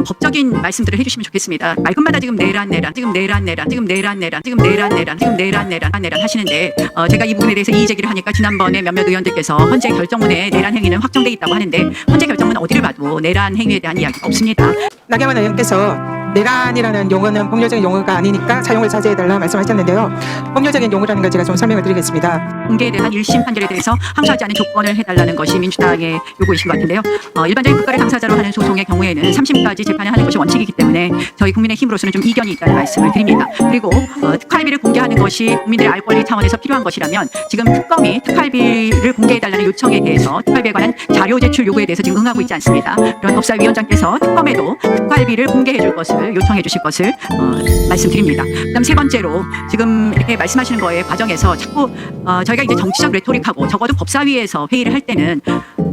좀 법적인 말씀들을 해주시면 좋겠습니다. 말끝마다 지금 내란 내란 지금 내란 내란 지금 내란 내란 지금 내란 내란 지금 내란 내란 내란 하시는데 어, 제가 이 부분에 대해서 이의 제기를 하니까 지난번에 몇몇 의원들께서 헌재 결정문에 내란 행위는 확정돼 있다고 하는데 헌재 결정문 어디를 봐도 내란 행위에 대한 이야기가 없습니다. 나경원 의원께서 내란이라는 용어는 법률적인 용어가 아니니까 사용을 자제해달라 말씀하셨는데요. 법률적인 용어라는 걸 제가 좀 설명을 드리겠습니다. 공개에 대한 1심 판결에 대해서 항소하지 않은 조건을 해달라는 것이 민주당의 요구이신 것 같은데요. 어, 일반적인 국가를 당사자로 하는 소송의 경우에는 3심까지 재판을 하는 것이 원칙이기 때문에 저희 국민의 힘으로서는 좀 이견이 있다는 말씀을 드립니다. 그리고 어, 특활비를 공개하는 것이 국민들의 알 권리 차원에서 필요한 것이라면 지금 특검이 특활비를 공개해달라는 요청에 대해서 특활비에 관한 자료 제출 요구에 대해서 지금 응하고 있지 않습니다. 그런 법사위원장께서 특검에도 특활비를 공개해 줄 것을 요청해 주실 것을 어, 말씀드립니다. 그다음 세 번째로 지금 이렇게 말씀하시는 거에 과정에서 자꾸 어, 저희가 이제 정치적 레토릭하고 적어도 법사위에서 회의를 할 때는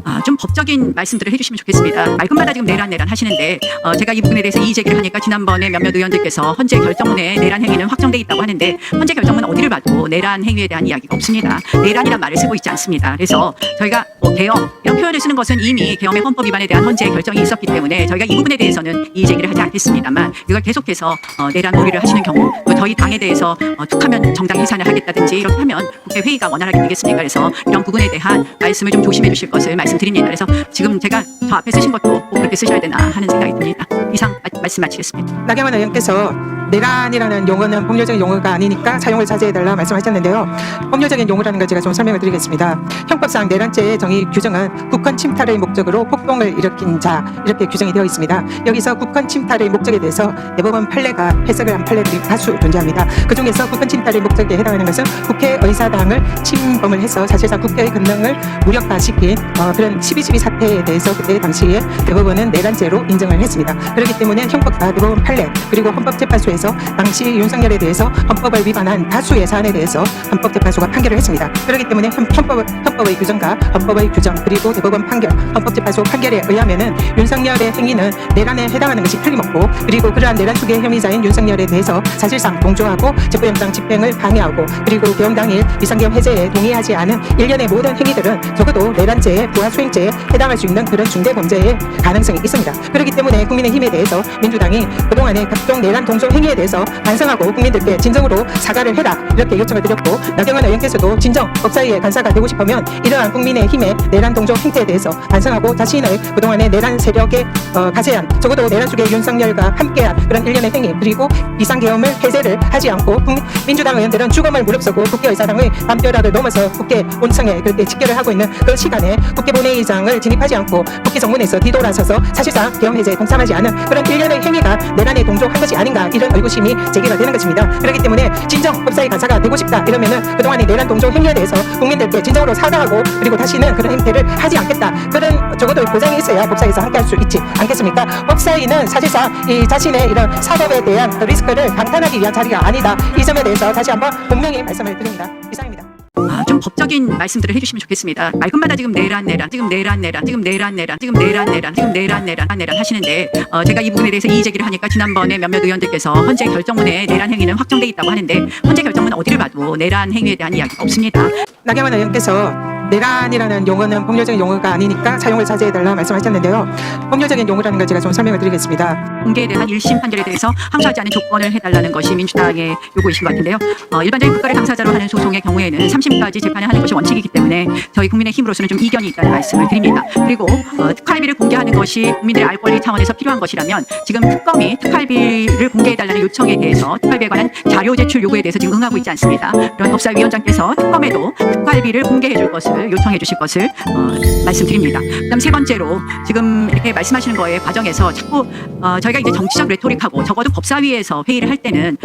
아, 좀 법적인 말씀들을 해주시면 좋겠습니다. 말끝마다 지금 내란 내란 하시는데 어, 제가 이 부분에 대해서 이의 제기를 하니까 지난번에 몇몇 의원들께서 헌재 결정문에 내란 행위는 확정돼 있다고 하는데 헌재 결정문 어디를 봐도 내란 행위에 대한 이야기가 없습니다. 내란이란 말을 쓰고 있지 않습니다. 그래서 저희가 뭐 개엄 이런 표현을 쓰는 것은 이미 개엄의 헌법 위반에 대한 헌재 결정이 있었기 때문에 저희가 이 부분에 대해서는 이의 제기를 하지 않겠습니다만 이걸 계속해서 어, 내란 놀이를 하시는 경우 또 저희 당에 대해서 어, 툭하면 정당 해산을 하겠다든지 이렇게 하면 국회 회의가 원활하게 되겠습니까? 그래서 이런 부분에 대한 말씀을 좀 조심해 주실 것을 말씀드립니다. 그래서 지금 제가 저 앞에 쓰신 것도 꼭 그렇게 쓰셔야 되나 하는 생각이 듭니다. 이상 마- 말씀 마치겠습니다. 나경원 의원께서 내란이라는 용어는 법률적인 용어가 아니니까 사용을 자제해달라 말씀하셨는데요. 법률적인 용어라는 걸 제가 좀 설명을 드리겠습니다. 형법상 내란죄의 정의 규정은 국권 침탈의 목적으로 폭동을 일으킨 자 이렇게 규정이 되어 있습니다. 여기서 국권 침탈의 목적에 대해 서 대법원 판례가 해석을 한 판례들이 다수 존재합니다. 그 중에서 국권 침탈의 목적에 해당하는 것은 국회의사당을 침범을 해서 사실상 국회의 권능을 무력화시킨 어, 그런 12.12 사태에 대해서 그때 당시에 대법원은 내란죄로 인정을 했습니다. 그렇기 때문에 형법과 대법원 판례 그리고 헌법재판소에서 당시 윤석열에 대해서 헌법을 위반한 다수의 사안에 대해서 헌법재판소가 판결을 했습니다. 그렇기 때문에 헌- 헌법, 헌법의 규정과 헌법의 규정 그리고 대법원 판결, 헌법재판소 판결에 의하면은 윤석열의 행위는 내란에 해당하는 것이 틀림없고 그리고 그러한 내란 투의 혐의자인 윤석열에 대해서 사실상 동조하고 집부영장 집행을 방해하고 그리고 계엄 당일 비상계엄 해제에 동의하지 않은 일련의 모든 행위들은 적어도 내란죄, 부하수행죄에 해당할 수 있는 그런 중대 범죄의 가능성이 있습니다. 그렇기 때문에 국민의힘에 대해서 민주당이 그동안의 각종 내란 동조 행위에 대해서 반성하고 국민들께 진정으로 사과를 해라 이렇게 요청을 드렸고 나경원 의원께서도 진정 법사위의 간사가 되고 싶으면 이러한 국민의힘의 내란 동조 행태에 대해서 반성하고 자신의 그동안의 내란 세력에 어, 가세한 적어도 내란 속의 윤석열과 함께 한 그런 일련의 행위 그리고 비상계엄을 해제를 하지 않고 민주당 의원들은 죽음을 무릅쓰고 국회의사당의 밤벼락을 넘어서 국회 온청에 그렇게 직결을 하고 있는 그 시간에 국회 본회의장을 진입하지 않고 국회 정문에서 뒤돌아서서 사실상 계엄 해제에 동참하지 않은 그런 일련의 행위가 내란에 동조한 것이 아닌가 이런 의구심이 제기가 되는 것입니다. 그렇기 때문에 진정 법사위 간사가 되고 싶다 이러면은 그동안의 내란 동조 행위에 대해서 국민들께 진정으로 사과하고 그리고 다시는 그런 행태를 하지 않겠다. 그런 적어도 보장이 있어야 법사위에서 함께할 수 있지 않겠습니까? 법사위는 사실상 이 자 신의 이런 사법에 대한 그 리스크를 감탄하기 위한 자리가 아니다. 이 점에 대해서 다시 한번 분명히 말씀을 드립니다. 이상입니다. 아, 좀 법적인 말씀들을 해주시면 좋겠습니다. 말끝마다 지금 내란 내란 지금 내란 내란 지금 내란 내란 지금 내란 내란 지금 내란 내란 내란 하시는데 어, 제가 이 부분에 대해서 이의 제기를 하니까 지난번에 몇몇 의원들께서 헌재 결정문에 내란 행위는 확정돼 있다고 하는데 헌재 결정문 어디를 봐도 내란 행위에 대한 이야기가 없습니다. 나경원 의원께서 내란이라는 용어는 법률적인 용어가 아니니까 사용을 자제해달라 말씀하셨는데요. 법률적인 용어라는 걸 제가 좀 설명을 드리겠습니다. 공개에 대한 1심 판결에 대해서 항소하지 않은 조건을 해달라는 것이 민주당의 요구이신 것 같은데요. 어, 일반적인 국가를 당사자로 하는 소송의 경우에는 3심까지 재판을 하는 것이 원칙이기 때문에 저희 국민의힘으로서는 좀 이견이 있다는 말씀을 드립니다. 그리고 어, 특활비를 공개하는 것이 국민들의 알 권리 차원에서 필요한 것이라면 지금 특검이 특활비를 공개해달라는 요청에 대해서 특활비에 관한 자료 제출 요구에 대해서 지금 응하고 있지 않습니다. 그런 법사위원장께서 특검에도 특활비를 공개해 줄 것을 요청해 주실 것을 어, 말씀드립니다. 그다음 세 번째로 지금 이렇게 말씀하시는 거에 과정에서 자꾸 어, 저희가 이제 정치적 레토릭하고 적어도 법사위에서 회의를 할 때는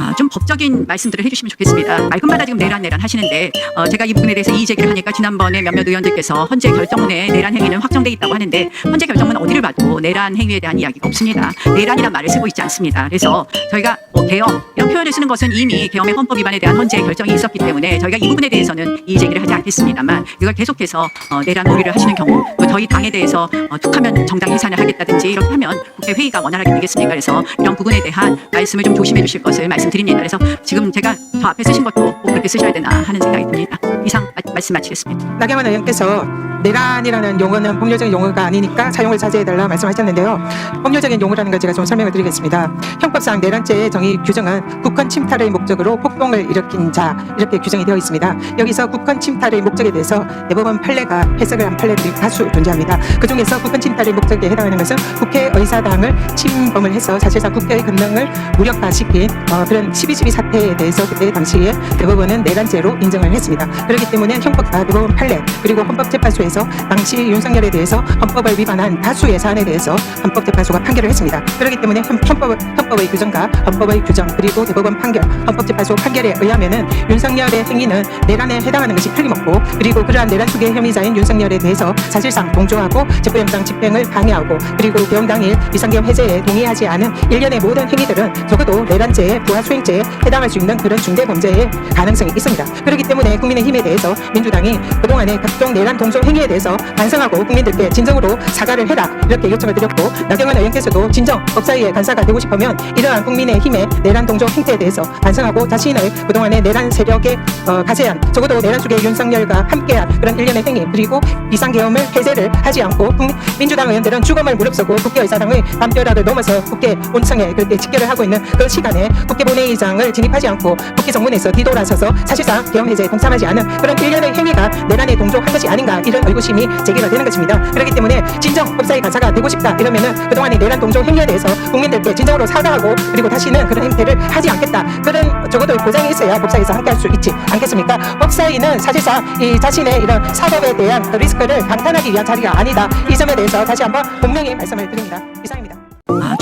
아, 좀 법적인 말씀들을 해주시면 좋겠습니다. 말끝마다 지금 내란 내란 하시는데 어, 제가 이 부분에 대해서 이의 제기를 하니까 지난번에 몇몇 의원들께서 헌재 결정문에 내란 행위는 확정돼 있다고 하는데 헌재 결정문 어디를 봐도 내란 행위에 대한 이야기가 없습니다. 내란이란 말을 쓰고 있지 않습니다. 그래서 저희가 뭐 개엄 이런 표현을 쓰는 것은 이미 개엄의 헌법 위반에 대한 헌재 결정이 있었기 때문에 저희가 이 부분에 대해서는 이의 제기를 하지 않겠습니다만 이걸 계속해서 어, 내란 놀이를 하시는 경우 또 저희 당에 대해서 어, 툭하면 정당 해산을 하겠다든지 이렇게 하면 국회 회의가 원활하게 되겠습니까? 그래서 이런 부분에 대한 말씀을 좀 조심해 주실 것을 말씀 드립니다. 그래서 지금 제가 저 앞에 쓰신 것도 꼭 그렇게 쓰셔야 되나 하는 생각이 듭니다. 이상 마- 말씀 마치겠습니다. 나경원 의원께서 내란이라는 용어는 법률적인 용어가 아니니까 사용을 자제해달라 말씀하셨는데요. 법률적인 용어라는 걸 제가 좀 설명을 드리겠습니다. 형법상 내란죄의 정의 규정은 국헌 침탈의 목적으로 폭동을 일으킨 자 이렇게 규정이 되어 있습니다. 여기서 국헌 침탈의 목적에 대해서 대법원 판례가 해석을 한 판례들이 다수 존재합니다. 그 중에서 국헌 침탈의 목적에 해당하는 것은 국회 의사당을 침범을 해서 사실상 국회의 권능을 무력화시킨 어, 그런 12.12 사태에 대해서 그때 당시에 대법원은 내란죄로 인정을 했습니다. 그렇기 때문에 형법과 대법원 판례 그리고 헌법재판소에서 당시 윤석열에 대해서 헌법을 위반한 다수의 사안에 대해서 헌법재판소가 판결을 했습니다. 그렇기 때문에 현- 헌법, 헌법의 규정과 헌법의 규정 그리고 대법원 판결, 헌법재판소 판결에 의하면은 윤석열의 행위는 내란에 해당하는 것이 틀림없고 그리고 그러한 내란 투기 혐의자인 윤석열에 대해서 사실상 동조하고 집부영장 집행을 강요하고 그리고 개헌 당일 비상계엄 해제에 동의하지 않은 일련의 모든 행위들은 적어도 내란죄, 부하 수행죄에 해당할 수 있는 그런 중대 범죄의 가능성이 있습니다. 그렇기 때문에 국민의힘에 대해서 민주당이 그동안의 각종 내란 동조 행위 에 대해서 반성하고 국민들께 진정으로 사과를 해라. 이렇게 요청을 드렸고 나경원 의원께서도 진정 법사위의 간사가 되고 싶으면 이러한 국민의힘의 내란 동조 행태에 대해서 반성하고 자신의 그동안의 내란 세력의 어, 가세한 적어도 내란 속의 윤석열과 함께한 그런 일련의 행위 그리고 비상계엄을 해제를 하지 않고 민주당 의원들은 죽음을 무릅쓰고 국회의사당의 담벼락을 넘어서 국회 온청에 그렇게 직결을 하고 있는 그 시간에 국회 본회의장을 진입하지 않고 국회 정문에서 뒤돌아서서 사실상 계엄 해제에 동참하지 않은 그런 일련의 행위가 내란에 동조한 것이 아닌가 이런 의구심이 제기가 되는 것입니다. 그렇기 때문에 진정 법사위 간사가 되고 싶다 이러면은 그동안의 내란 동조 행위에 대해서 국민들께 진정으로 사과하고 그리고 다시는 그런 행태를 하지 않겠다. 그런 적어도 보장이 있어야 법사위에서 함께할 수 있지 않겠습니까? 법사위는 사실상 이 자신의 이런 사법에 대한 그 리스크를 감탄하기 위한 자리가 아니다. 이 점에 대해서 다시 한번 분명히 말씀을 드립니다. 이상입니다.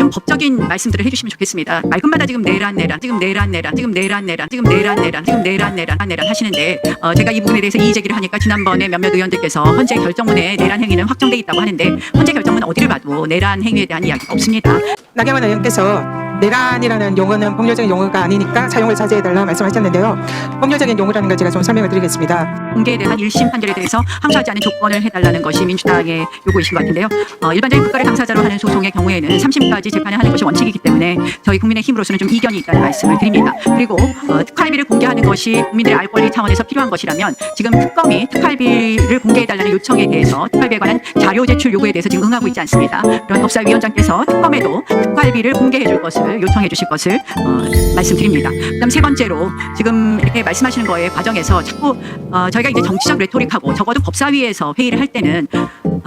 아, 좀 법적인 말씀들을 해주시면 좋겠습니다. 말끝마다 지금 내란 내란, 지금 내란 내란, 지금 내란 내란, 지금 내란 내란, 지금 내란 내란, 내란 하시는데 어, 제가 이 부분에 대해서 이의 제기를 하니까 지난번에 몇몇 의원들께서 헌재 결정문에 내란 행위는 확정돼 있다고 하는데 헌재 결정문 어디를 봐도 내란 행위에 대한 이야기가 없습니다. 나경원 의원께서 내란이라는 용어는 법률적인 용어가 아니니까 사용을 자제해달라 말씀하셨는데요. 법률적인 용어라는 걸 제가 좀 설명을 드리겠습니다. 공개에 대한 1심 판결에 대해서 항소하지 않은 조건을 해달라는 것이 민주당의 요구이신 것 같은데요. 어, 일반적인 국가를 당사자로 하는 소송의 경우에는 3심까지 재판을 하는 것이 원칙이기 때문에 저희 국민의 힘으로서는 좀 이견이 있다는 말씀을 드립니다. 그리고 어, 특활비를 공개하는 것이 국민들의 알 권리 차원에서 필요한 것이라면 지금 특검이 특활비를 공개해달라는 요청에 대해서 특활비에 관한 자료 제출 요구에 대해서 지금 응하고 있지 않습니다. 그런 법사위원장께서 특검에도 특활비를 공개해 줄 것을 요청해 주실 것을 어, 말씀드립니다. 그다음 세 번째로 지금 이렇게 말씀하시는 거에 과정에서 자꾸 어, 저희가 이제 정치적 레토릭하고 적어도 법사위에서 회의를 할 때는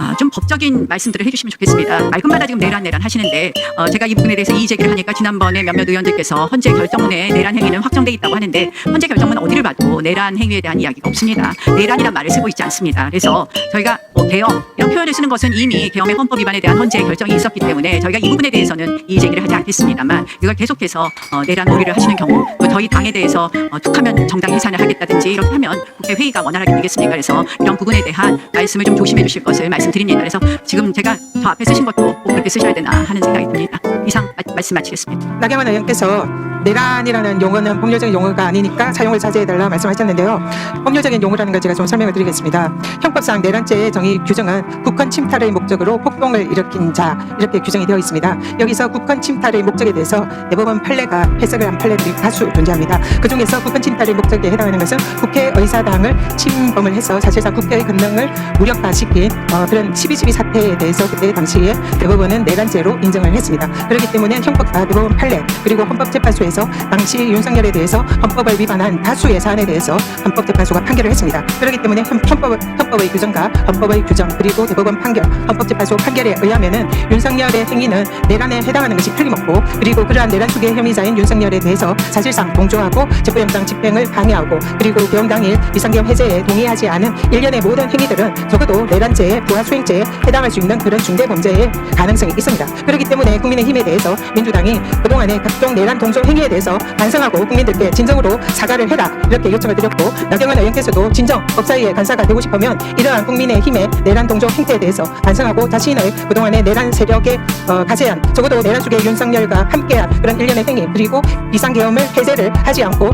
아, 좀 법적인 말씀들을 해주시면 좋겠습니다. 말끝마다 지금 내란 내란 하시는데 어, 제가 이 부분에 대해서 이의 제기를 하니까 지난번에 몇몇 의원들께서 헌재 결정문에 내란 행위는 확정돼 있다고 하는데 헌재 결정문 어디를 봐도 내란 행위에 대한 이야기가 없습니다. 내란이란 말을 쓰고 있지 않습니다. 그래서 저희가 뭐 계엄 이런 표현을 쓰는 것은 이미 계엄의 헌법 위반에 대한 헌재 결정이 있었기 때문에 저희가 이 부분에 대해서는 이의 제기를 하지 않겠습니다만 이걸 계속해서 어, 내란 놀이를 하시는 경우 또 저희 당에 대해서 어, 툭하면 정당 해산을 하겠다든지 이렇게 하면 국회 회의가 원활하게 되겠습니까? 그래서 이런 부분에 대한 말씀을 좀 조심해 주실 것을 말씀 드립니다. 그래서 지금 제가 저 앞에 쓰신 것도 꼭 그렇게 쓰셔야 되나 하는 생각이 듭니다. 이상 마- 말씀 마치겠습니다. 나경원 의원께서 내란이라는 용어는 법률적인 용어가 아니니까 사용을 자제해달라 말씀하셨는데요. 법률적인 용어라는 걸 제가 좀 설명을 드리겠습니다. 형법상 내란죄의 정의 규정은 국헌 침탈의 목적으로 폭동을 일으킨 자 이렇게 규정이 되어 있습니다. 여기서 국헌 침탈의 목적에 대해서 대법원 판례가 해석을 한 판례들이 다수 존재합니다. 그 중에서 국헌 침탈의 목적에 해당하는 것은 국회 의사당을 침범을 해서 사실상 국회의 권능을 무력화시킨 어, 그런 12.12 사태에 대해서 그때 당시에 대법원은 내란죄로 인정을 했습니다. 그렇기 때문에 형법과 대법원 판례 그리고 헌법재판소에서 당시 윤석열에 대해서 헌법을 위반한 다수의 사안에 대해서 헌법재판소가 판결을 했습니다. 그렇기 때문에 현- 헌법, 헌법의 규정과 헌법의 규정 그리고 대법원 판결, 헌법재판소 판결에 의하면은 윤석열의 행위는 내란에 해당하는 것이 틀림없고 그리고 그러한 내란 투기 혐의자인 윤석열에 대해서 사실상 동조하고 집부영장 집행을 강요하고 그리고 개헌 당일 비상계엄 해제에 동의하지 않은 일련의 모든 행위들은 적어도 내란죄, 부하 수 행죄에 해당할 수 있는 그런 중대 범죄의 가능성이 있습니다. 그렇기 때문에 국민의힘에 대해서 민주당이 그동안의 각종 내란 동조 행위에 대해서 반성하고 국민들께 진정으로 사과를 해라 이렇게 요청을 드렸고 나경원 의원께서도 진정 법사위의 간사가 되고 싶으면 이러한 국민의힘의 내란 동조 행태에 대해서 반성하고 자신의 그동안의 내란 세력의 어, 가세한 적어도 내란 속의 윤석열과 함께한 그런 일련의 행위 그리고 비상계엄을 해제를 하지 않고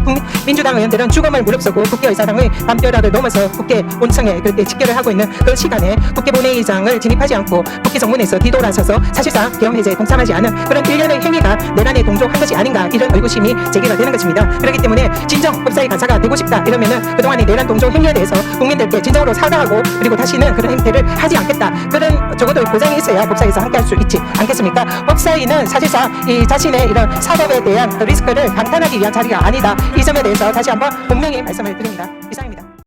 민주당 의원들은 죽음을 무릅쓰고 국회의사당의 담벼락을 넘어서 국회 온청에 그렇게 직결을 하고 있는 그 시간에 국회 본회의 장을 진입하지 않고 국회 정문에서 뒤돌아서서 사실상 계엄 해제에 동참하지 않은 그런 일련의 행위가 내란에 동조한 것이 아닌가 이런 의구심이 제기가 되는 것입니다. 그렇기 때문에 진정 법사위 간사가 되고 싶다 이러면은 그동안의 내란 동조 행위에 대해서 국민들께 진정으로 사과하고 그리고 다시는 그런 행태를 하지 않겠다. 그런 적어도 보장이 있어야 법사위에서 함께할 수 있지 않겠습니까? 법사위는 사실상 이 자신의 이런 사법에 대한 리스크를 감탄하기 위한 자리가 아니다. 이 점에 대해서 다시 한번 분명히 말씀을 드립니다. 이상입니다.